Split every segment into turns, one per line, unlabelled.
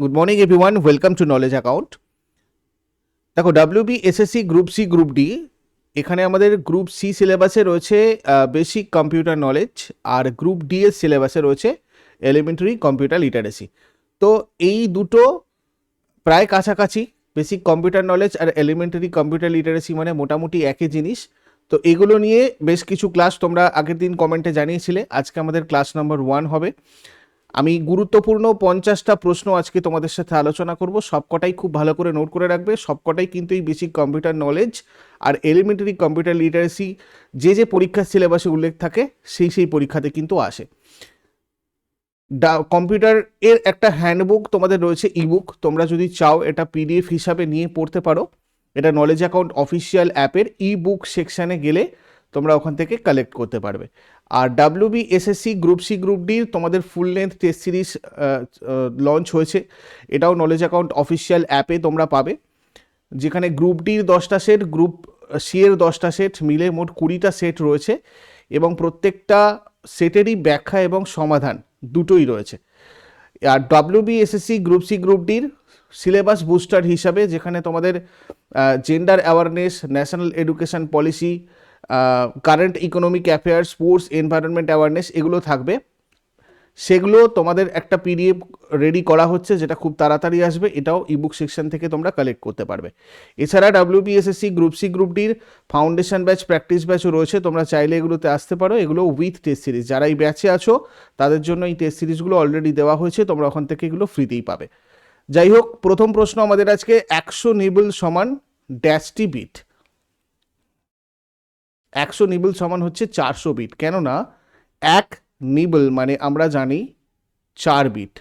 Good morning everyone welcome to knowledge account দেখো WB SSC group C group D এখানে আমাদের group C সিলেবাসে রয়েছে বেসিক কম্পিউটার নলেজ আর গ্রুপ ডি এর সিলেবাসে রয়েছে এলিমেন্টারি কম্পিউটার লিটারেসি তো এই দুটো প্রায় কাছাকাছি বেসিক কম্পিউটার নলেজ আর এলিমেন্টারি কম্পিউটার লিটারেসি মানে মোটামুটি একই জিনিস। তো এগুলো নিয়ে বেশ কিছু ক্লাস তোমরা আগের দিন কমেন্টে জানিয়েছিলে। আজকে আমাদের ক্লাস নম্বর ওয়ান হবে। আমি গুরুত্বপূর্ণ পঞ্চাশটা প্রশ্ন আজকে তোমাদের সাথে আলোচনা করব। সবকটাই খুব ভালো করে নোট করে রাখবে। সবকটাই কিন্তু এই বেসিক কম্পিউটার নলেজ আর এলিমেন্টারি কম্পিউটার লিটারেসি যে যে পরীক্ষার সিলেবাসে উল্লেখ থাকে, সেই সেই পরীক্ষাতে কিন্তু আসে। কম্পিউটার এর একটা হ্যান্ডবুক তোমাদের রয়েছে ইবুক তোমরা যদি চাও এটা পিডিএফ হিসাবে নিয়ে পড়তে পারো। এটা নলেজ অ্যাকাউন্ট অফিসিয়াল অ্যাপের ই বুক সেকশানে গেলে তোমরা ওখান থেকে কালেক্ট করতে পারবে। আর WB SSC group C group D তোমাদের full length test series launch হয়েছে। এটাও নলেজ অ্যাকাউন্ট অফিসিয়াল অ্যাপে তোমরা পাবে। যেখানে গ্রুপ ডির দশটা সেট গ্রুপ সি এর দশটা সেট মিলে মোট কুড়িটা সেট রয়েছে এবং প্রত্যেকটা সেটেরই ব্যাখ্যা এবং সমাধান দুটোই রয়েছে। আর WB SSC group C group ডির সিলেবাস বুস্টার হিসাবে যেখানে তোমাদের gender awareness national education policy current economic affair sports environment awareness এগুলো থাকবে। সেগুলো তোমাদের একটা পিডিএফ রেডি করা হচ্ছে, যেটা খুব তাড়াতাড়ি আসবে। এটাও ইবুক সেকশন থেকে তোমরা কালেক্ট করতে পারবে। এছাড়া ডাব্লিউবিএসএসসি গ্রুপ সি গ্রুপ ডির ফাউন্ডেশন ব্যাচ প্র্যাকটিস ব্যাচও রয়েছে। তোমরা চাইলে এগুলোতে আসতে পারো। এগুলো উইথ টেস্ট সিরিজ যারা এই ব্যাচে আছো, তাদের জন্য এই টেস্ট সিরিজগুলো অলরেডি দেওয়া হয়েছে। তোমরা ওখান থেকে এগুলো ফ্রিতেই পাবে। যাই হোক, প্রথম প্রশ্ন আমাদের আজকে, একশো নিবল সমান ড্যাশটি বিট একশো নিবল সমান হচ্ছে চারশো বিট। কেননা, এক নিবল মানে আমরা জানি চার বিট।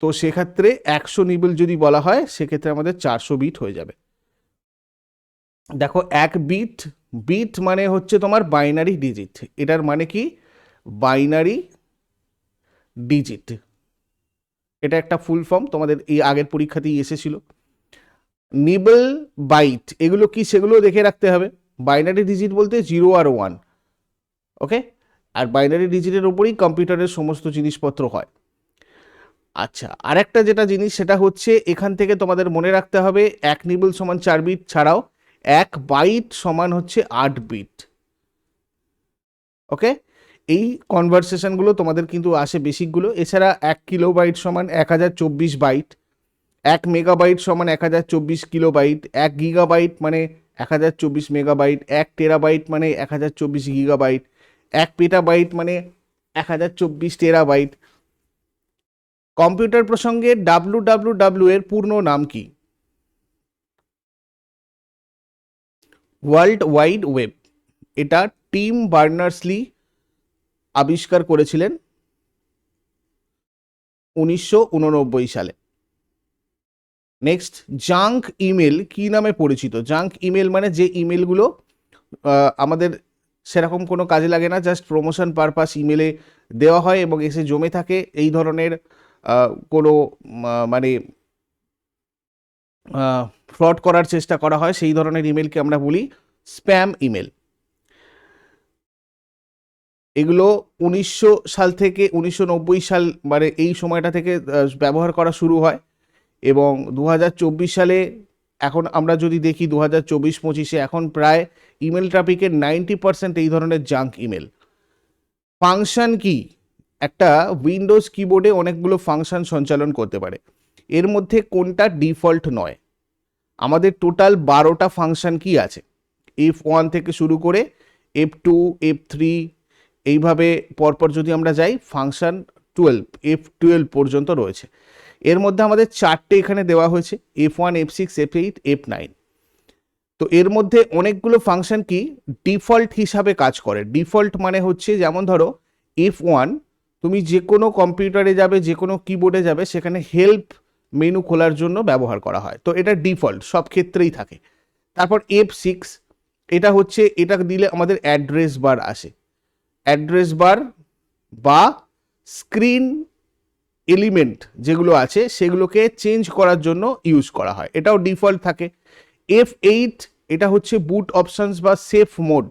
তো সেক্ষেত্রে একশো নিবল যদি বলা হয়, সেক্ষেত্রে আমাদের চারশো বিট হয়ে যাবে। দেখো, এক বিট বিট মানে হচ্ছে তোমার বাইনারি ডিজিট। এটার মানে কি? Binary digit. এটা একটা ফুল ফর্ম, তোমাদের এই আগের পরীক্ষাতেই এসেছিল। নিবল বাইট এগুলো কি সেগুলো দেখে রাখতে হবে। বাইনারি ডিজিট বলতে জিরো আর ওয়ান ওকে আর বাইনারি ডিজিটের ওপরেই কম্পিউটারের সমস্ত জিনিসপত্র হয়। আচ্ছা আর একটা যেটা জিনিস, সেটা হচ্ছে এখান থেকে তোমাদের মনে রাখতে হবে, এক নিবল সমান চার বিট ছাড়াও এক বাইট সমান হচ্ছে আট বিট ওকে এই কনভারসেশনগুলো তোমাদের কিন্তু আসে বেসিকগুলো এছাড়া এক কিলো বাইট সমান এক হাজার চব্বিশ বাইট এক মেগাবাইট সমান এক হাজার চব্বিশ কিলোবাইট এক গিগাবাইট মানে এক হাজার চব্বিশ মেগাবাইট এক টেরাবাইট মানে এক হাজার চব্বিশ গিগাবাইট এক পেটাবাইট মানে এক হাজার চব্বিশ টেরাবাইট কম্পিউটার প্রসঙ্গে ডাব্লু ডাব্লু ডাব্লু এর পূর্ণ নাম কি? ওয়ার্ল্ড ওয়াইড ওয়েব এটা টিম বার্নার্সলি আবিষ্কার করেছিলেন উনিশশো উননব্বই সালে। নেক্সট জাঙ্ক ইমেল কি নামে পরিচিত? জাঙ্ক ইমেল মানে যে ইমেলগুলো আমাদের সেরকম কোনো কাজে লাগে না জাস্ট প্রমোশন পারপাস ইমেলে দেওয়া হয় এবং এসে জমে থাকে এই ধরনের কোনো মানে ফ্রড করার চেষ্টা করা হয়, সেই ধরনের ইমেলকে আমরা বলি স্প্যাম ইমেল এগুলো উনিশশো সাল থেকে উনিশশো নব্বই সাল মানে এই সময়টা থেকে ব্যবহার করা শুরু হয়। এবং দু হাজার চব্বিশ সালে এখন আমরা যদি দেখি দু হাজার চব্বিশ পঁচিশে এখন প্রায় ইমেল ট্রাফিকের নাইনটি পার্সেন্ট এই ধরনের জাঙ্ক ইমেল। ফাংশন কি? একটা উইন্ডোজ কিবোর্ডে অনেকগুলো ফাংশন সঞ্চালন করতে পারে। এর মধ্যে কোনটা ডিফল্ট নয়? আমাদের টোটাল বারোটা ফাংশন কি আছে? এফ ওয়ান থেকে শুরু করে এফ টু, এফ থ্রি, এইভাবে পরপর যদি আমরা যাই, ফাংশান টুয়েলভ, এফ টুয়েলভ পর্যন্ত রয়েছে। এর মধ্যে আমাদের চারটে এখানে দেওয়া হয়েছে F one F six F eight F nine তো এর মধ্যে অনেকগুলো ফাংশন কি? ডিফল্ট হিসাবে কাজ করে। ডিফল্ট মানে হচ্ছে, যেমন ধরো এফ ওয়ান তুমি যে কোনো কম্পিউটারে যাবে যে কোনো কিবোর্ডে যাবে, সেখানে হেল্প মেনু খোলার জন্য ব্যবহার করা হয়। তো এটা ডিফল্ট সব ক্ষেত্রেই থাকে। তারপর এফ সিক্স এটা হচ্ছে, এটা দিলে আমাদের অ্যাড্রেস বার আসে। অ্যাড্রেস বার বা স্ক্রিন এলিমেন্ট যেগুলো আছে, সেগুলোকে চেঞ্জ করার জন্য ইউজ করা হয়। এটাও ডিফল্ট থাকে। এফ এইট এটা হচ্ছে বুট অপশানস বা সেফ মোড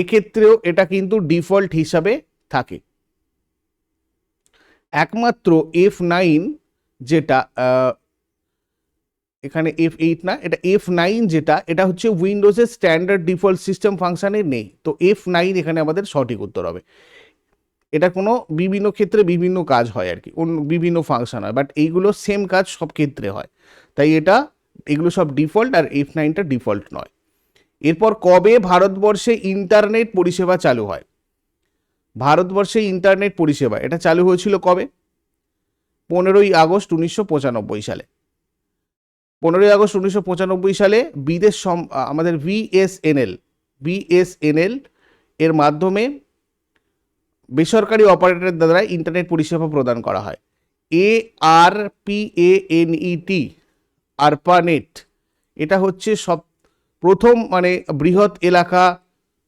এক্ষেত্রেও এটা কিন্তু ডিফল্ট হিসাবে থাকে। একমাত্র এফ নাইন যেটা এখানে এফ এইট না, এটা এফ নাইন যেটা, এটা হচ্ছে উইন্ডোজের স্ট্যান্ডার্ড ডিফল্ট সিস্টেম ফাংশানে নেই। তো এফ নাইন এখানে আমাদের সঠিক উত্তর হবে। এটা কোনো বিভিন্ন ক্ষেত্রে বিভিন্ন কাজ হয় আর কি, অন্য বিভিন্ন ফাংশন হয় বাট এইগুলো সেম কাজ সব ক্ষেত্রে হয়। তাই এটা, এগুলো সব ডিফল্ট আর এফ নাইনটা ডিফল্ট নয়। এরপর কবে ভারতবর্ষে ইন্টারনেট পরিষেবা চালু হয়? ভারতবর্ষে ইন্টারনেট পরিষেবা, এটা চালু হয়েছিল কবে? পনেরোই আগস্ট উনিশশো পঁচানব্বই সালে। পনেরোই আগস্ট উনিশশো পঁচানব্বই সালে বিদেশ আমাদের ভিএসএনএল বিএসএনএল এর মাধ্যমে বেসরকারি অপারেটরের দ্বারা ইন্টারনেট পরিষেবা প্রদান করা হয়। A R P A N T ARPANET এটা হচ্ছে সব, প্রথম মানে বৃহৎ এলাকা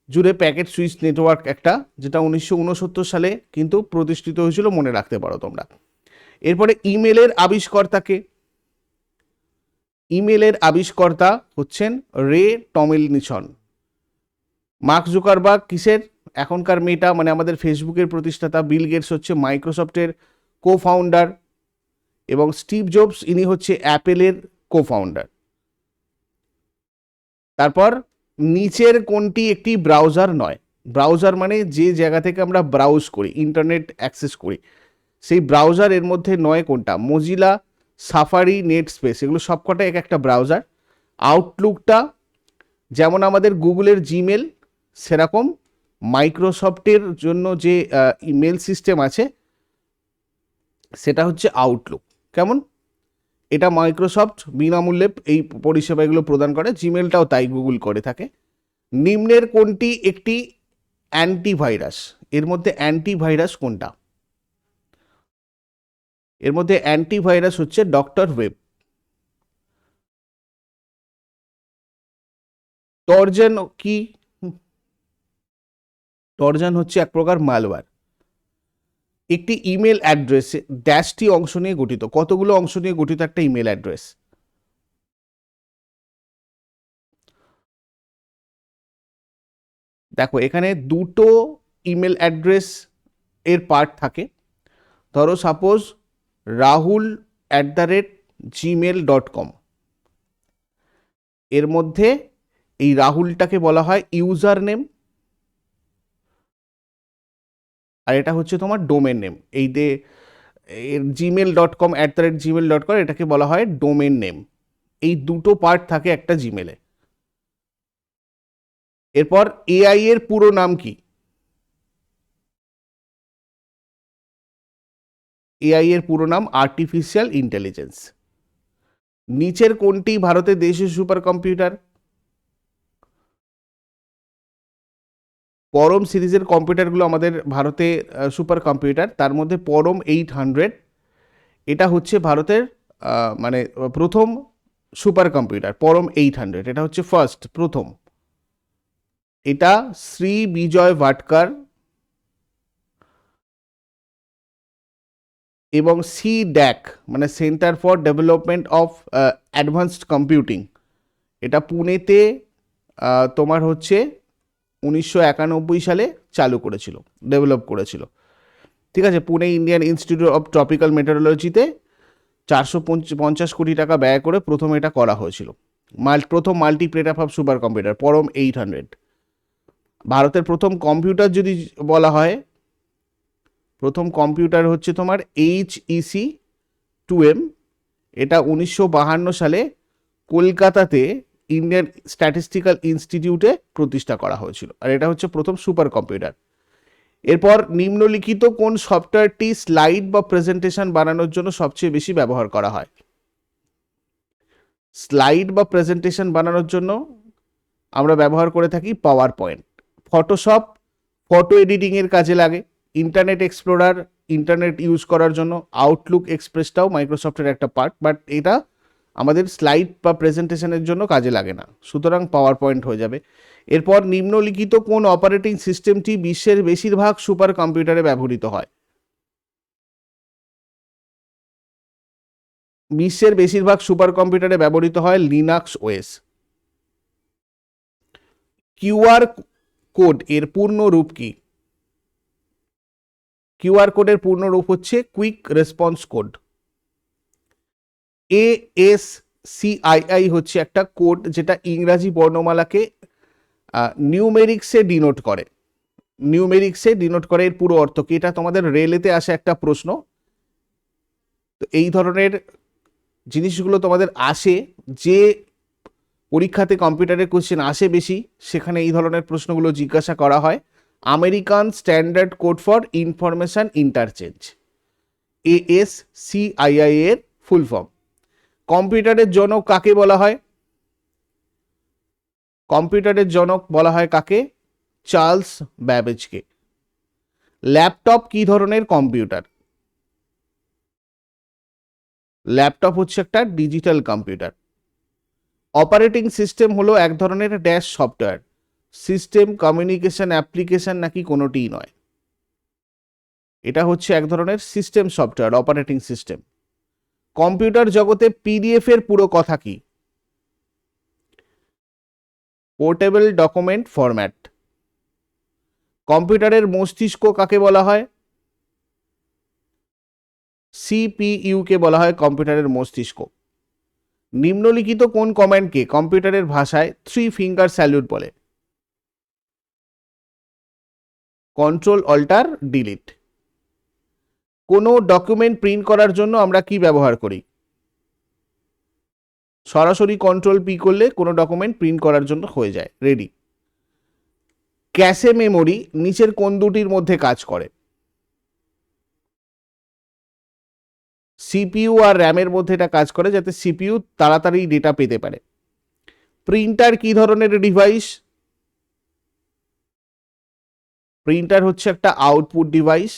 জুড়ে প্যাকেট সুইচ নেটওয়ার্ক একটা, যেটা উনিশশো উনসত্তর সালে কিন্তু প্রতিষ্ঠিত হয়েছিল মনে রাখতে পারো তোমরা। এরপরে ইমেলের আবিষ্কর্তাকে, ইমেলের আবিষ্কর্তা হচ্ছেন রে টমিলনিসন মার্ক জুকারবার্গ কিসের? এখনকার মেটা মানে আমাদের ফেসবুকের প্রতিষ্ঠাতা বিল গেটস হচ্ছে মাইক্রোসফটের কো ফাউন্ডার এবং স্টিভ জবস, ইনি হচ্ছে অ্যাপেলের কো ফাউন্ডার তারপর নিচের কোনটি একটি ব্রাউজার নয়। ব্রাউজার মানে যে জায়গা থেকে আমরা ব্রাউজ করি ইন্টারনেট অ্যাক্সেস করি, সেই ব্রাউজার এর মধ্যে নয় কোনটা? মজিলা সাফারি নেট স্পেস এগুলো সবকটা এক একটা ব্রাউজার। আউটলুকটা যেমন আমাদের গুগলের জিমেল সেরকম মাইক্রোসফটের জন্য যে ইমেল সিস্টেম আছে, সেটা হচ্ছে আউটলুক কেমন? এটা মাইক্রোসফট বিনামূল্যে এই পরিষেবাগুলো প্রদান করে জিমেলটাও তাই গুগল করে থাকে। নিম্নের কোনটি একটি অ্যান্টিভাইরাস এর মধ্যে অ্যান্টিভাইরাস কোনটা? এর মধ্যে অ্যান্টিভাইরাস হচ্ছে ডক্টর ওয়েব টর্জেন কি? টর্জন হচ্ছে এক প্রকার মালওয়্যার একটি ইমেল অ্যাড্রেস ড্যাশটি অংশ নিয়ে গঠিত, কতগুলো অংশ নিয়ে গঠিত একটা ইমেল অ্যাড্রেস দেখো, এখানে দুটো ইমেল অ্যাড্রেস এর পার্ট থাকে। ধরো suppose Rahul at the rate Gmail dot com এর মধ্যে এই রাহুলটাকে বলা হয় ইউজার নেম আর এটা হচ্ছে তোমার ডোমেন নেম এই যে Gmail dot com at the rate Gmail dot com এটাকে বলা হয় ডোমেন নেম এই দুটো পার্ট থাকে একটা জিমেলে এরপর এআই এর পুরো নাম কি? এআই এর পুরো নাম আর্টিফিশিয়াল ইন্টেলিজেন্স নিচের কোনটি ভারতের দেশীয় সুপার কম্পিউটার পরম সিরিজের কম্পিউটারগুলো আমাদের ভারতে সুপার কম্পিউটার তার মধ্যে পরম এইট হান্ড্রেড এটা হচ্ছে ভারতের মানে প্রথম super computer Param eight hundred এটা হচ্ছে ফার্স্ট প্রথম। এটা শ্রী বিজয় ভাটকার এবং সি ড্যাক মানে centre for development of advanced computing এটা পুনেতে তোমার হচ্ছে উনিশশো একানব্বই সালে চালু করেছিল ডেভেলপ করেছিল। ঠিক আছে, Pune Indian Institute of Tropical মেটারোলজিতে চারশো পঞ্চাশ কোটি টাকা ব্যয় করে প্রথম এটা করা হয়েছিল। মাল, প্রথম মাল্টিপ্লেটার of super computer, Param eight hundred ভারতের প্রথম কম্পিউটার যদি বলা হয়, প্রথম কম্পিউটার হচ্ছে তোমার এইচ ইসি টু এম এটা উনিশশো সালে কলকাতাতে ইন্ডিয়ান স্ট্যাটিস্টিক্যাল ইনস্টিটিউটে প্রতিষ্ঠা করা হয়েছিল। আর এটা হচ্ছে প্রথম সুপার কম্পিউটার এরপর নিম্নলিখিত কোন সফটওয়্যারটি স্লাইড বা প্রেজেন্টেশন বানানোর জন্য সবচেয়ে বেশি ব্যবহার করা হয়? স্লাইড বা প্রেজেন্টেশন বানানোর জন্য আমরা ব্যবহার করে থাকি পাওয়ার পয়েন্ট ফটোশপ ফটো এডিটিংয়ের কাজে লাগে। ইন্টারনেট এক্সপ্লোরার ইন্টারনেট ইউজ করার জন্য আউটলুক এক্সপ্রেসটাও মাইক্রোসফটের একটা পার্ট বাট এটা আমাদের স্লাইড বা প্রেজেন্টেশনের জন্য কাজে লাগে না। সুতরাং পাওয়ার পয়েন্ট হয়ে যাবে। এরপর নিম্নলিখিত কোন অপারেটিং সিস্টেমটি বিশ্বের বেশিরভাগ সুপার কম্পিউটারে ব্যবহৃত হয়? বিশ্বের বেশিরভাগ সুপার কম্পিউটারে ব্যবহৃত হয় লিনাক্স ওএস কিউআর কোড এর পূর্ণ রূপ কি? কিউআর কোডের পূর্ণ রূপ হচ্ছে quick response code A S CII হচ্ছে একটা কোড যেটা ইংরাজি বর্ণমালাকে নিউমেরিক্সে ডিনোট করে। নিউমেরিক্সে ডিনোট করে এর পুরো অর্থ কি? এটা তোমাদের রেলেতে আসে একটা প্রশ্ন। তো এই ধরনের জিনিসগুলো তোমাদের আসে, যে পরীক্ষাতে কম্পিউটারের কোশ্চেন আসে বেশি, সেখানে এই ধরনের প্রশ্নগুলো জিজ্ঞাসা করা হয়। American Standard Code for Information Interchange. AS CII এর ফুল ফর্ম। কম্পিউটারের জনক কাকে বলা হয়? কম্পিউটারের জনক বলা হয় কাকে? চার্লস ব্যাবেজকে। ল্যাপটপ কি ধরনের কম্পিউটার? ল্যাপটপ হচ্ছে একটা ডিজিটাল কম্পিউটার। অপারেটিং সিস্টেম হলো এক ধরনের dash software. System, communication, application নাকি কোনোটিই নয়। এটা হচ্ছে এক ধরনের system software, operating system. Computer জগতে পিডিএফ এর পুরো কথা কি? পোর্টেবল ডকুমেন্ট ফরম্যাট কম্পিউটারের মস্তিষ্ক কাকে বলা হয়? সিপিইউ কে বলা হয় কম্পিউটারের মস্তিষ্ক। নিম্নলিখিত কোন কমান্ডকে কম্পিউটারের ভাষায় থ্রি ফিঙ্গার স্যালুট বলে? কন্ট্রোল অল্টার ডিলিট কোনো ডকুমেন্ট প্রিন্ট করার জন্য আমরা কি ব্যবহার করি? সরাসরি কন্ট্রোল পি করলে কোনো ডকুমেন্ট প্রিন্ট করার জন্য হয়ে যায় রেডি ক্যাশে মেমোরি নিচের কোন দুটির মধ্যে কাজ করে? সিপিইউ আর র্যামের মধ্যে এটা কাজ করে যাতে সিপিইউ তাড়াতাড়ি ডেটা পেতে পারে। প্রিন্টার কি ধরনের ডিভাইস প্রিন্টার হচ্ছে একটা আউটপুট ডিভাইস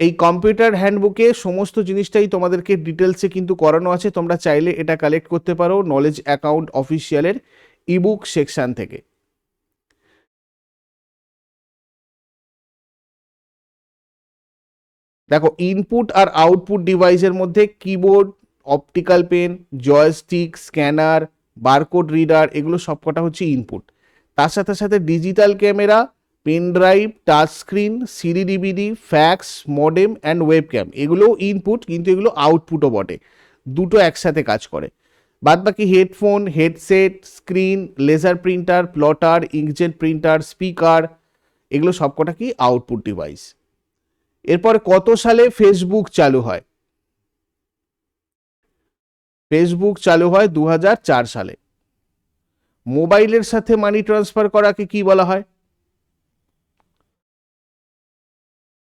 এই কম্পিউটার হ্যান্ডবুকে সমস্ত জিনিসটাই তোমাদেরকে ডিটেলসে কিন্তু করানো আছে। তোমরা চাইলে এটা কালেক্ট করতে পারো নলেজ অ্যাকাউন্ট অফিসিয়ালের ইবুক সেকশন থেকে। দেখো ইনপুট আর আউটপুট ডিভাইসের মধ্যে keyboard optical pen joystick scanner barcode reader এগুলো সবকটা হচ্ছে ইনপুট তার সাথে সাথে digital camera pen drive, touch screen, CD DVD, fax, modem and webcam. এগুলোও ইনপুট কিন্তু এগুলো আউটপুটও বটে। দুটো একসাথে কাজ করে। বাদ বাকি headphone headset screen laser printer plotter inkjet printer speaker এগুলো সবকটা কি আউটপুট ডিভাইস এরপর কত সালে ফেসবুক চালু হয়? ফেসবুক চালু হয় দু হাজার চার সালে। মোবাইলের সাথে মানি ট্রান্সফার করাকে কি বলা হয়?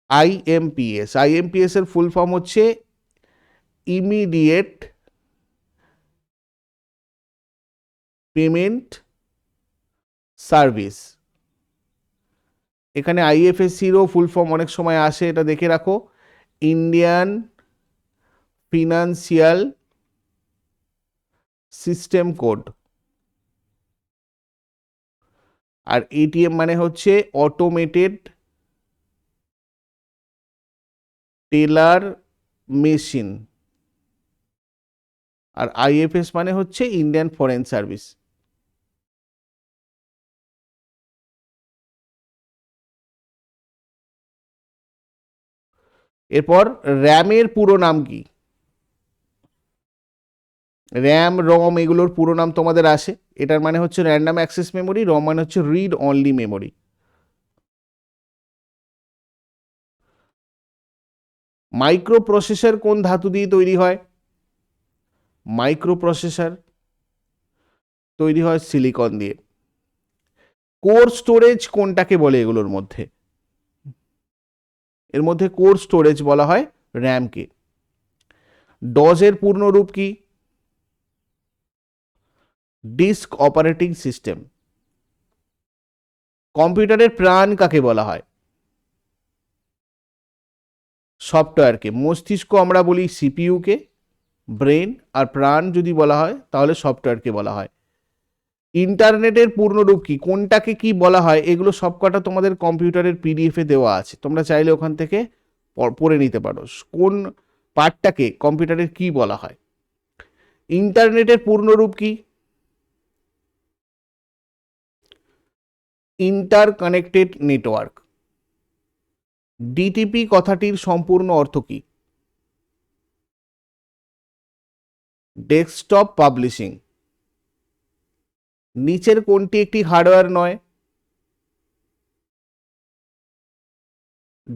আইএমপিএস আইএমপিএস এর ফুল ফর্ম হচ্ছে ইমিডিয়েট পেমেন্ট সার্ভিস এখানে আইএফএসসিরও ফুল ফর্ম অনেক সময় আসে, এটা দেখে রাখো। ইন্ডিয়ান ফিনান্সিয়াল সিস্টেম কোড আর এটিএম মানে হচ্ছে অটোমেটেড টেলার মেশিন। আর আইএফএস মানে হচ্ছে ইন্ডিয়ান ফরেন সার্ভিস। এরপর র্যামের পুরো নাম কি? র্যাম, রম এগুলোর পুরো নাম তোমাদের আসে। এটার মানে হচ্ছে র্যান্ডাম অ্যাক্সেস মেমোরি রম মানে হচ্ছে read only memory micro processor কোন ধাতু দিয়ে তৈরি হয়? মাইক্রো প্রসেসর তৈরি হয় সিলিকন দিয়ে। কোর স্টোরেজ কোনটাকে বলে এগুলোর মধ্যে? এর মধ্যে কোর স্টোরেজ বলা হয় র্যামকে। ডজের পূর্ণ রূপ কি? Disk operating system. কম্পিউটারের প্রাণ কাকে বলা হয়? সফটওয়্যারকে, মস্তিষ্ক আমরা বলি সিপিইউকে, ব্রেন আর প্রাণ যদি বলা হয়, তাহলে সফটওয়্যারকে বলা হয়। ইন্টারনেটের পূর্ণরূপ কি? কোনটাকে কি বলা হয়? এগুলো সবকটা তোমাদের কম্পিউটারের পিডিএফে দেওয়া আছে। তোমরা চাইলে ওখান থেকে পড়ে নিতে পারো। কোন পার্টটাকে কম্পিউটারের কি বলা হয়? ইন্টারনেটের পূর্ণরূপ কি? Inter connected network. ডিটিপি কথাটির সম্পূর্ণ অর্থ কি? ডেস্কটপ পাবলিশিং নিচের কোনটি একটি হার্ডওয়্যার নয়?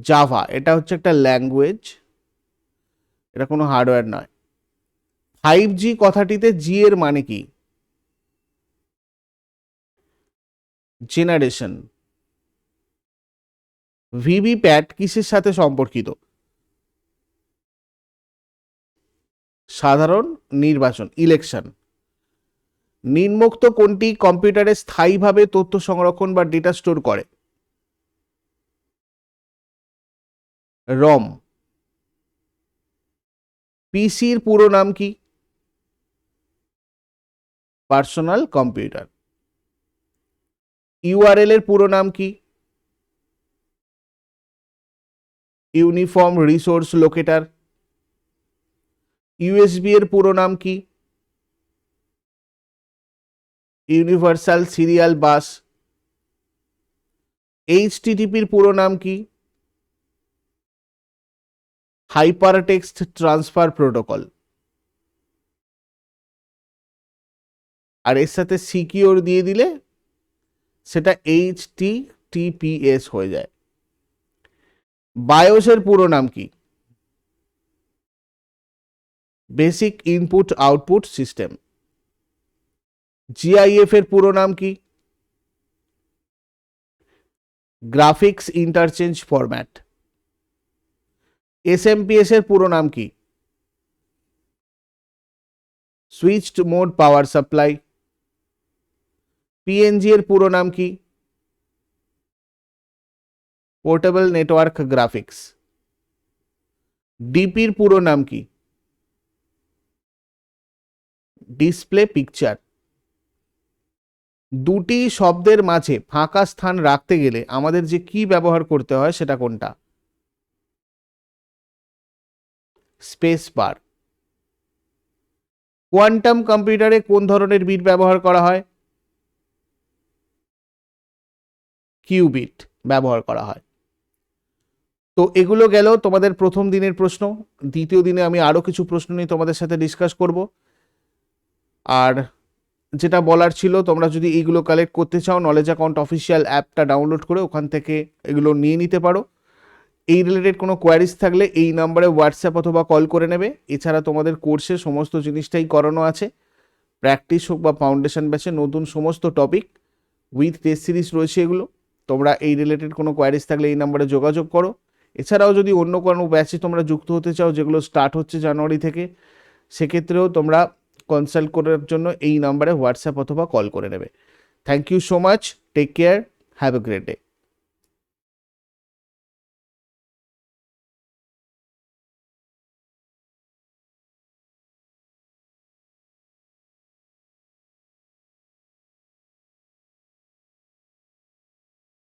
জাভা এটা হচ্ছে একটা ল্যাঙ্গুয়েজ এটা কোনো হার্ডওয়্যার নয়। ফাইভ জি কথাটিতে জি এর মানে কি? জেনারেশন ভিভিপ্যাট কিসের সাথে সম্পর্কিত? সাধারণ, নির্বাচন ইলেকশন নিম্নোক্ত কোনটি কম্পিউটারে স্থায়ীভাবে তথ্য সংরক্ষণ বা ডেটা স্টোর করে? রম. পিসির পুরো নাম কি? Personal computer. ইউআরএল এর পুরো নাম কি? Uniform resource locator. ইউএসবি এর পুরো নাম কি? Universal serial bus. এইচটিটিপির পুরো নাম কি? Hyper text transfer protocol. আর এর সাথে সিকিওর দিয়ে দিলে সেটা এইচ টিপিএস হয়ে যায়। বায়োসের পুরো নাম কি? Basic input output system GIF এর পুরো নাম কি? গ্রাফিক্স ইন্টারচেঞ্জ ফরম্যাট এসএমপিএস এর পুরো নাম কি? Switched mode power supply PNG এর পুরো নাম কি? পোর্টেবল নেটওয়ার্ক গ্রাফিক্স ডিপির পুরো নাম কি? ডিসপ্লে পিকচার দুটি শব্দের মাঝে ফাঁকা স্থান রাখতে গেলে আমাদের যে কি ব্যবহার করতে হয় সেটা কোনটা? স্পেস বার কোয়ান্টাম কম্পিউটারে কোন ধরনের বিট ব্যবহার করা হয়? কিউবিট ব্যবহার করা হয়। তো এগুলো গেল তোমাদের প্রথম দিনের প্রশ্ন। দ্বিতীয় দিনে আমি আরও কিছু প্রশ্ন নিয়ে তোমাদের সাথে ডিসকাস করব। আর যেটা বলার ছিল, তোমরা যদি এইগুলো কালেক্ট করতে চাও নলেজ অ্যাকাউন্ট অফিসিয়াল অ্যাপটা ডাউনলোড করে ওখান থেকে এগুলো নিয়ে নিতে পারো। এই রিলেটেড কোনো কোয়ারিজ থাকলে এই নাম্বারে হোয়াটসঅ্যাপ অথবা কল করে নেবে। এছাড়া তোমাদের কোর্সে সমস্ত জিনিসটাই করানো আছে। প্র্যাকটিস হোক বা ফাউন্ডেশন ব্যাচে নতুন সমস্ত টপিক উইথ টেস্ট সিরিজ রয়েছে এগুলো। তোমরা এই রিলেটেড কোনো কোয়ারিজ থাকলে এই নাম্বারে যোগাযোগ করো। এছাড়াও যদি অন্য কোনো ব্যাচে তোমরা যুক্ত হতে চাও, যেগুলো স্টার্ট হচ্ছে জানুয়ারি থেকে, সেক্ষেত্রেও তোমরা কনসাল্ট করার জন্য এই নাম্বারে হোয়াটসঅ্যাপ অথবা কল করে নেবে। Thank you so much take care have a great day